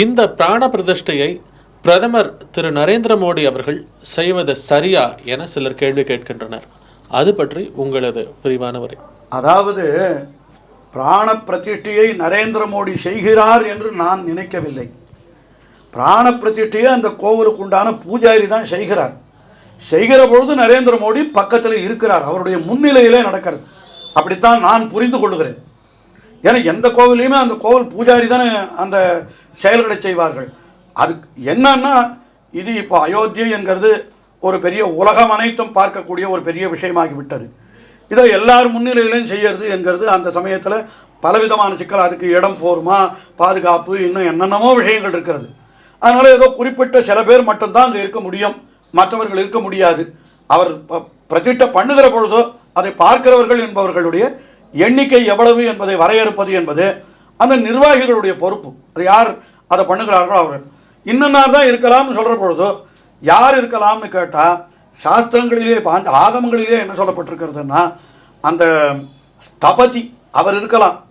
இந்த பிராண பிரதிஷ்டையை பிரதமர் திரு நரேந்திர மோடி அவர்கள் செய்வது சரியா என சிலர் கேள்வி கேட்கின்றனர். அது பற்றி உங்களது விரிவான உரை. அதாவது பிராண பிரதிஷ்டையை நரேந்திர மோடி செய்கிறார் என்று நான் நினைக்கவில்லை. பிராண பிரதிஷ்டையை அந்த கோவிலுக்கு உண்டான பூஜாரி தான் செய்கிறார். செய்கிற பொழுது நரேந்திர மோடி பக்கத்தில் இருக்கிறார். அவருடைய முன்னிலையிலே நடக்கிறது. அப்படித்தான் நான் புரிந்து கொள்கிறேன். ஏன்னா எந்த கோவிலையுமே அந்த கோவில் பூஜாரி தானே அந்த செயல்களை செய்வார்கள். அதுக்கு என்னன்னா இது இப்போ அயோத்தியை என்கிறது ஒரு பெரிய உலகம் அனைத்தும் பார்க்கக்கூடிய ஒரு பெரிய விஷயமாகிவிட்டது. இதை எல்லார் முன்னிலையிலையும் செய்யறது என்கிறது அந்த சமயத்தில் பலவிதமான சிக்கல். அதுக்கு இடம் போருமா பாதுகாப்பு இன்னும் என்னென்னமோ விஷயங்கள் இருக்கிறது. அதனால் ஏதோ குறிப்பிட்ட சில பேர் மட்டும்தான் அங்கே இருக்க முடியும். மற்றவர்கள் இருக்க முடியாது. அவர் ப- பண்ணுகிற பொழுதோ அதை பார்க்கிறவர்கள் என்பவர்களுடைய எண்ணிக்கை எவ்வளவு என்பதை வரையறுப்பது என்பது அந்த நிர்வாகிகளுடைய பொறுப்பு. அது யார் அதை பண்ணுகிறார்களோ அவர்கள். இன்னன்னார் தான் இருக்கலாம்னு சொல்கிற பொழுதோ யார் இருக்கலாம்னு கேட்டால் சாஸ்திரங்களிலே அந்த ஆகமங்களிலே என்ன சொல்லப்பட்டிருக்கிறதுன்னா அந்த ஸ்தபதி அவர் இருக்கலாம்.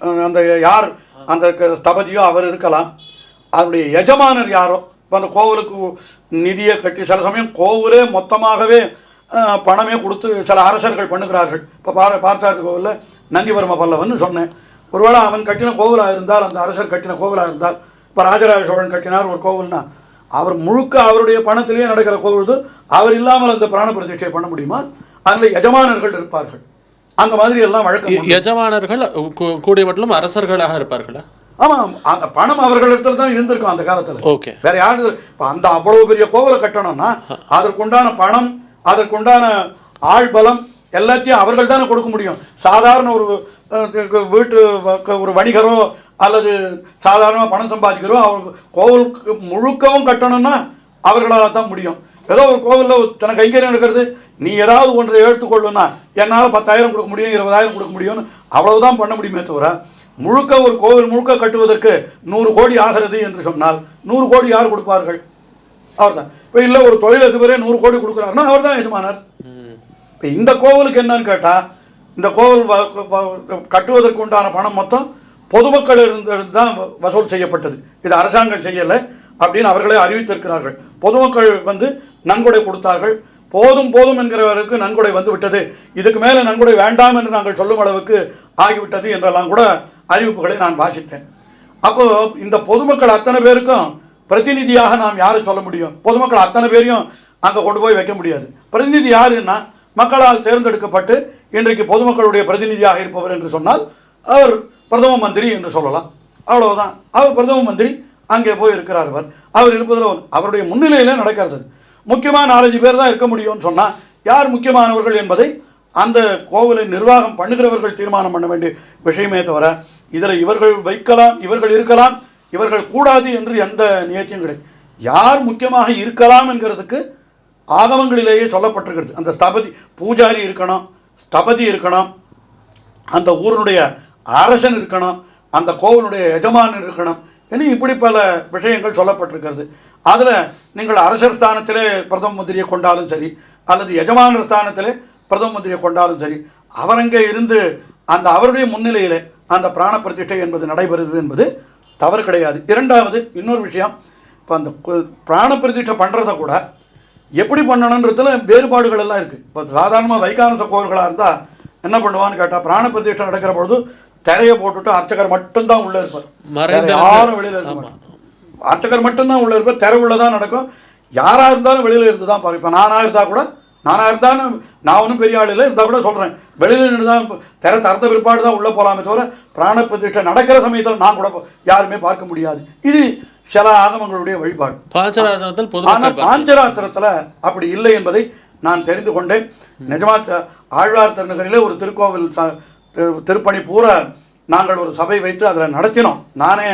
அந்த- யார் அந்த ஸ்தபதியோ அவர் இருக்கலாம். அதனுடைய எஜமானர் யாரோ? இப்போ அந்த கோவிலுக்கு நிதியை கட்டி சில சமயம் கோவிலே மொத்தமாகவே பணமே கொடுத்து சில அரசர்கள் பண்ணுகிறார்கள். இப்போ பார பார்த்தசாரதி கோவிலில் நந்திவர்ம பல்லவன் சொன்னேன். ஒருவேளை அவன் கட்டின கோவிலாக இருந்தால் அந்த அரசர் கட்டின கோவிலாக இருந்தால் இப்போ ராஜராஜ சோழன் கட்டினார் ஒரு கோவில்னா அவர் முழுக்க அவருடைய பணத்திலேயே நடக்கிற கோவில் அவர் இல்லாமல் அந்த பிராண பிரதிஷ்டை பண்ண முடியுமா? அதில் எஜமானர்கள் இருப்பார்கள். அந்த மாதிரி எல்லாம் வழக்கம். எஜமானர்கள் கூடிய மட்டும் அரசர்களாக இருப்பார்களா? ஆமாம் அந்த பணம் அவர்களிடத்துல தான் இருந்திருக்கும் அந்த காலத்தில். ஓகே. வேற யாரு இப்போ அந்த அவ்வளவு பெரிய கோவிலை கட்டணும்னா அதற்குண்டான பணம் அதற்குண்டான ஆழ்பலம் எல்லாத்தையும் அவர்கள் தானே கொடுக்க முடியும். சாதாரண ஒரு வீட்டு வ- ஒரு வணிகரோ அல்லது சாதாரணமாக பணம் சம்பாதிக்கிறோ அவங்க கோவிலுக்கு முழுக்கவும் கட்டணும்னா அவர்களால் தான் முடியும். ஏதோ ஒரு கோவிலில் தனக்கு கைங்கரியம் எடுக்கிறது நீ ஏதாவது ஒன்றை எடுத்துக்கொள்ளுன்னா என்னால் பத்தாயிரம் கொடுக்க முடியும் இருபதாயிரம் கொடுக்க முடியும்னு அவ்வளவுதான் பண்ண முடியுமே தவிர முழுக்க ஒரு கோவில் முழுக்க கட்டுவதற்கு நூறு கோடி ஆகிறது என்று சொன்னால் நூறு கோடி யார் கொடுப்பார்கள்? அவர்தான். இல்லை ஒரு தொழிலதிபரே நூறு கோடி கொடுக்குறாருன்னா அவர் தான் எஜமானர். இப்போ இந்த கோவிலுக்கு என்னன்னு கேட்டால் இந்த கோவில் வ- கட்டுவதற்கு உண்டான பணம் மொத்தம் பொதுமக்கள் இருந்து தான் வ- வசூல் செய்யப்பட்டது. இது அரசாங்கம் செய்யலை அப்படின்னு அவர்களே அறிவித்திருக்கிறார்கள். பொதுமக்கள் வந்து நன்கொடை கொடுத்தார்கள். போதும் போதும் என்கிறவருக்கு நன்கொடை வந்து விட்டது. இதுக்கு மேலே நன்கொடை வேண்டாம் என்று நாங்கள் சொல்லும் அளவுக்கு ஆகிவிட்டது என்றெல்லாம் கூட அறிவிப்புகளை நான் வாசித்தேன். அப்போ இந்த பொதுமக்கள் அத்தனை பேருக்கும் பிரதிநிதியாக நாம் யாரை சொல்ல முடியும்? பொதுமக்கள் அத்தனை பேரையும் அங்கே கொண்டு போய் வைக்க முடியாது. பிரதிநிதி யாருன்னா மக்களால் தேர்ந்தெடுக்கப்பட்டு இன்றைக்கு பொதுமக்களுடைய பிரதிநிதியாக இருப்பவர் என்று சொன்னால் அவர் பிரதம மந்திரி என்று சொல்லலாம். அவ்வளவுதான். அவர் பிரதம மந்திரி அங்கே போய் இருக்கிறார் அவர் அவர் இருப்பதில் அவருடைய முன்னிலையிலே நடக்கிறது. முக்கியமான நாலஞ்சு பேர் தான் இருக்க முடியும்னு சொன்னால் யார் முக்கியமானவர்கள் என்பதை அந்த கோவிலை நிர்வாகம் பண்ணுகிறவர்கள் தீர்மானம் பண்ண வேண்டிய விஷயமே தவிர இதில் இவர்கள் வைக்கலாம் இவர்கள் இருக்கலாம் இவர்கள் கூடாது என்று எந்த நியத்தியும் கிடையாது. யார் முக்கியமாக இருக்கலாம் என்கிறதுக்கு ஆகமங்களிலேயே சொல்லப்பட்டிருக்கிறது. அந்த ஸ்தபதி பூஜாரி இருக்கணும் ஸ்தபதி இருக்கணும் அந்த ஊரினுடைய அரசன் இருக்கணும் அந்த கோவிலுடைய எஜமானன் இருக்கணும் இனி இப்படி பல விஷயங்கள் சொல்லப்பட்டிருக்கிறது. அதில் நீங்கள் அரசர் ஸ்தானத்திலே பிரதம மந்திரியை கொண்டாலும் சரி அல்லது எஜமானர் ஸ்தானத்திலே பிரதம மந்திரியை கொண்டாலும் சரி அவரங்கே இருந்து அந்த அவருடைய முன்னிலையிலே அந்த பிராண பிரதிஷ்டை என்பது நடைபெறுது என்பது தவறு கிடையாது. இரண்டாவது இன்னொரு விஷயம் இப்போ அந்த பிராண பிரதிஷ்டை பண்ணுறத கூட எப்படி பண்ணணுன்றதுல வேறுபாடுகள் எல்லாம் இருக்குது இப்போ சாதாரணமாக வைகானச கோவில்களாக இருந்தால் என்ன பண்ணுவான்னு கேட்டால் பிராண பிரதிஷ்டை நடக்கிற பொழுது திரையை போட்டுட்டு அர்ச்சகர் மட்டும்தான் உள்ளே இருப்பார். யாரும் வெளியில் இருக்க. அர்ச்சகர் மட்டும்தான் உள்ளே இருப்பார். திரை உள்ள தான் நடக்கும். யாராக இருந்தாலும் வெளியில் இருந்து தான் பாரு. இப்போ நானாக இருந்தால் கூட நானாக இருந்தாலும் நான் ஒன்றும் பெரிய ஆள் இல்லை இருந்தால் கூட சொல்கிறேன் வெளியில் நின்று தான் திரை திறந்த பிற்பாடு தான் உள்ளே போகலாமே தவிர பிராண பிரதிஷ்டை நடக்கிற சமயத்தில் நான் கூட யாருமே பார்க்க முடியாது. இது சில ஆகமங்களுடைய வழிபாடு. பாஞ்சராஜனத்தில் ஆனால் பாஞ்சராத்திரத்தில் அப்படி இல்லை என்பதை நான் தெரிந்து கொண்டேன். நிஜமா ஆழ்வார் திருநகரிலே ஒரு திருக்கோவில் திருப்பணி பூரா நாங்கள் ஒரு சபை வைத்து அதில் நடத்தினோம். நானே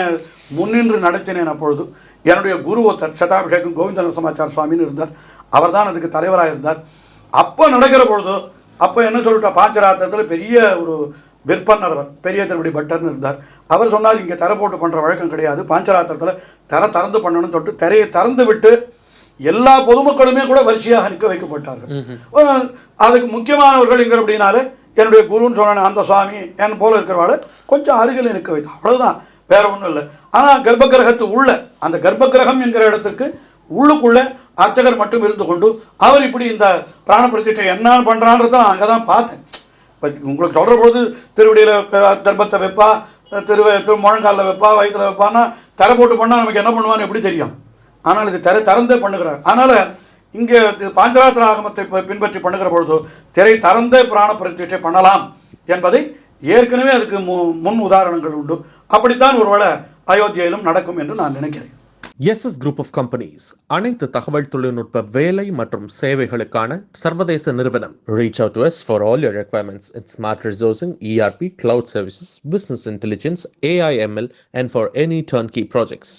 முன்னின்று நடத்தினேன் அப்பொழுது. என்னுடைய குரு ஒருத்தர் சதாபிஷேகம் கோவிந்தன சமாச்சார சுவாமின்னு இருந்தார். அவர் தான் அதுக்கு தலைவராக இருந்தார். அப்போ நடக்கிற பொழுது அப்போ என்ன சொல்லிட்டா பாஞ்சராத்திரத்தில் பெரிய ஒரு விற்பனர் அவர் பெரிய திருவடி பட்டர்னு இருந்தார். அவர் சொன்னார் இங்கே தர போட்டு பண்ணுற வழக்கம் கிடையாது. பாஞ்சராத்திரத்தில் தர திறந்து பண்ணணும்னு சொல்லிட்டு திரையை திறந்து விட்டு எல்லா பொதுமக்களுமே கூட வரிசையாக நிற்க வைக்கப்பட்டார்கள். அதுக்கு முக்கியமானவர்கள் என்கிற அப்படின்னாலே என்னுடைய குருன்னு சொன்ன அந்த சுவாமி என் போல இருக்கிறவாள் கொஞ்சம் அருகில் நிற்க வைத்து. அவ்வளவுதான். வேற ஒன்றும் இல்லை. ஆனால் கர்ப்பகிரகத்து உள்ள அந்த கர்ப்பகிரகம் என்கிற இடத்துக்கு உள்ளுக்குள்ள அர்ச்சகர் மட்டும் இருந்து கொண்டு அவர் இப்படி இந்த பிராண பிரதிஷ்டை என்ன பண்ணுறான்றத நான் அங்கே தான் பார்த்தேன். இப்போ உங்களுக்கு சொல்கிற பொழுது திருவடியில் தர்பத்தை வைப்பா திரு திரு முழங்காலில் வைப்பா வயிற்றில் வைப்பான்னா தரை போட்டு பண்ணால் நமக்கு என்ன பண்ணுவான்னு எப்படி தெரியும்? ஆனால் இது திரை திறந்தே பண்ணுகிறார். அதனால் இங்கே பாஞ்சராத்திர ஆகமத்தை பின்பற்றி பண்ணுகிற பொழுது திரை திறந்தே பிராண பிரதிஷ்டை பண்ணலாம் என்பதை ஏற்கனவே அதுக்கு மு முன் உதாரணங்கள் உண்டு. அப்படித்தான் ஒருவேளை அயோத்தியிலும் நடக்கும் என்று நான் நினைக்கிறேன். எஸ்எஸ் குரூப் ஆஃப் கம்பெனிஸ் அனைத்து தகவல் தொழில்நுட்ப வேலை மற்றும் சேவைகளுக்கான சர்வதேச நிறுவனம் reach out to us for all your requirements in smart resourcing ERP cloud services business intelligence AIML and for any turnkey projects